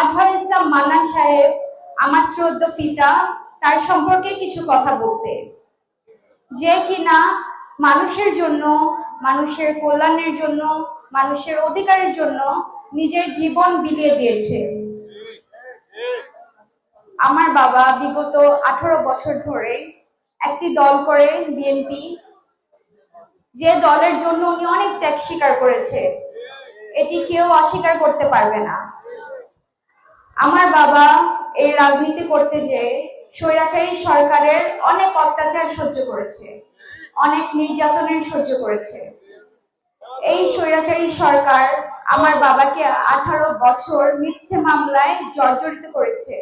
আজহার ইসলাম মান্নান সাহেব, আমার শ্রদ্ধ পিতা, তার সম্পর্কে কিছু কথা বলতে। যে কিনা মানুষের জন্য, মানুষের কল্যাণের জন্য, মানুষের অধিকারের জন্য নিজের জীবন বিলিয়ে দিয়েছে। আমার বাবা বিগত আঠারো বছর ধরে একটি দল করে, বিএনপি। যে দলের জন্য উনি অনেক ত্যাগ স্বীকার করেছে। এটি কেউ অস্বীকার করতে পারবে না। আমার বাবা এই রাজনীতি করতে যেয়ে স্বৈরাচারী সরকারের অনেক অত্যাচার সহ্য করেছে, অনেক নির্যাতনের সহ্য করেছে। এই স্বৈরাচারী সরকার আমার বাবাকে আঠারো বছর মিথ্যে মামলায় জর্জরিত করেছে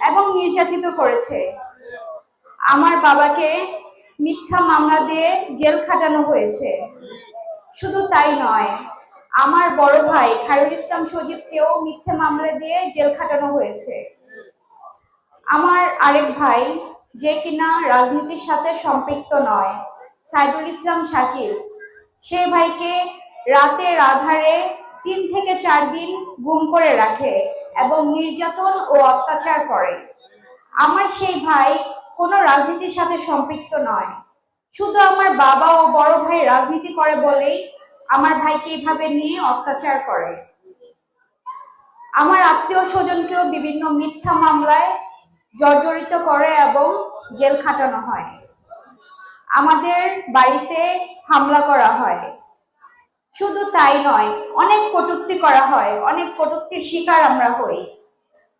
এবং নির্যাতিত করেছে। আমার বাবাকে মিথ্যা মামলা দিয়ে জেল খাটানো হয়েছে। শুধু তাই নয় আমার বড় ভাই খায়রুল ইসলাম সজীবকেও মিথ্যে মামলা দিয়ে জেল খাটানো হয়েছে। আমার আরেক ভাই, যে কিনা রাজনীতির সাথে সম্পৃক্ত নয়, সাইদুল ইসলাম শাকিল। সে ভাইকে রাতের আধারে তিন থেকে চার দিন গুম করে রাখে এবং নির্যাতন ও অত্যাচার করে। আমার সেই ভাই কোনো রাজনীতির সাথে সম্পৃক্ত নয়। শুধু আমার বাবা ও বড় ভাই রাজনীতি করে বলেই আমার ভাইকে এইভাবে নিয়ে অত্যাচার করে। আমার আত্মীয় স্বজনকেও বিভিন্ন মিথ্যা মামলায় জর্জরিত করে এবং জেল খাটানো হয়। আমাদের বাড়িতে হামলা করা হয়। শুধু তাই নয়, অনেক কটূক্তি করা হয়, অনেক কটূক্তির শিকার আমরা হই।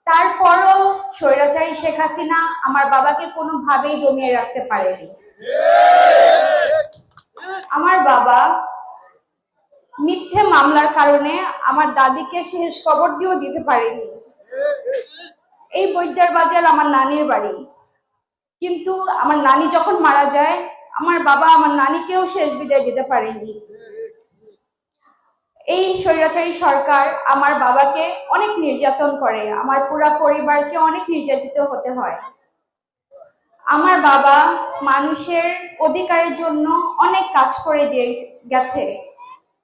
তারপরও স্বৈরাচারী শেখ হাসিনা আমার বাবাকে কোনোভাবেই দমিয়ে রাখতে পারেনি। আমার বাবা মিথ্যে মামলার কারণে আমার দাদিকে শেষ কবর দিয়েও দিতে পারেনি। এই বৈদ্যার বাজার আমার নানির বাড়ি। কিন্তু আমার নানি যখন মারা যায়, আমার বাবা আমার নানিকেও শেষ বিদায় দিতে পারেনি এই স্বৈরাচারী সরকার আমার বাবাকে অনেক নির্যাতন করে। আমার পুরা পরিবারকে অনেক নির্যাতিত হতে হয়। আমার বাবা মানুষের অধিকারের জন্য অনেক কাজ করে দিয়ে গেছে।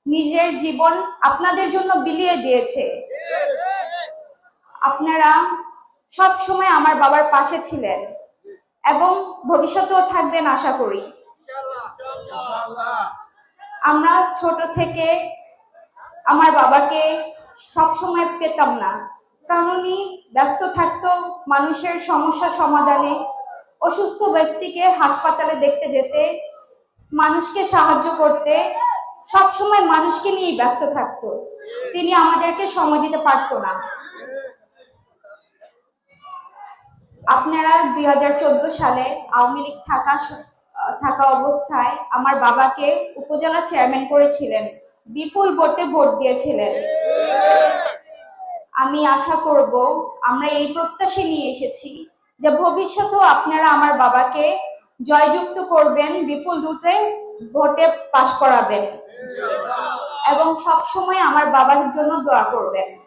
নিজের জীবন আপনাদের জন্য বিলিয়ে দিয়েছে। আপনারা সব সময় আমার বাবার পাশে ছিলেন এবং ভবিষ্যতেও থাকবেন আশা করি। আমরা ছোট থেকে আমার বাবাকে সব সময় পেতাম না। কারণ উনি ব্যস্ত থাকতো মানুষের সমস্যা সমাধানে। অসুস্থ ব্যক্তিকে হাসপাতালে দেখতে যেতে, মানুষকে সাহায্য করতে সব সময় মানুষকে নিয়েই ব্যস্ত থাকতো। তিনি আমাদেরকে সময় দিতে পারতো না। আপনারা দু হাজার চোদ্দ সালে আওয়ামী লীগ থাকা থাকা অবস্থায় আমার বাবাকে উপজেলা চেয়ারম্যান করেছিলেন। বিপুল ভোটে ভোট দিয়েছিলেন। আমি আশা করব আমরা এই প্রত্যাশা নিয়ে এসেছি যে ভবিষ্যতেও আপনারা আমার বাবাকে জয়যুক্ত করবেন বিপুল রুটে ভোটে পাশ করাবেন। এবং সবসময় আমার বাবার জন্য দোয়া করবেন।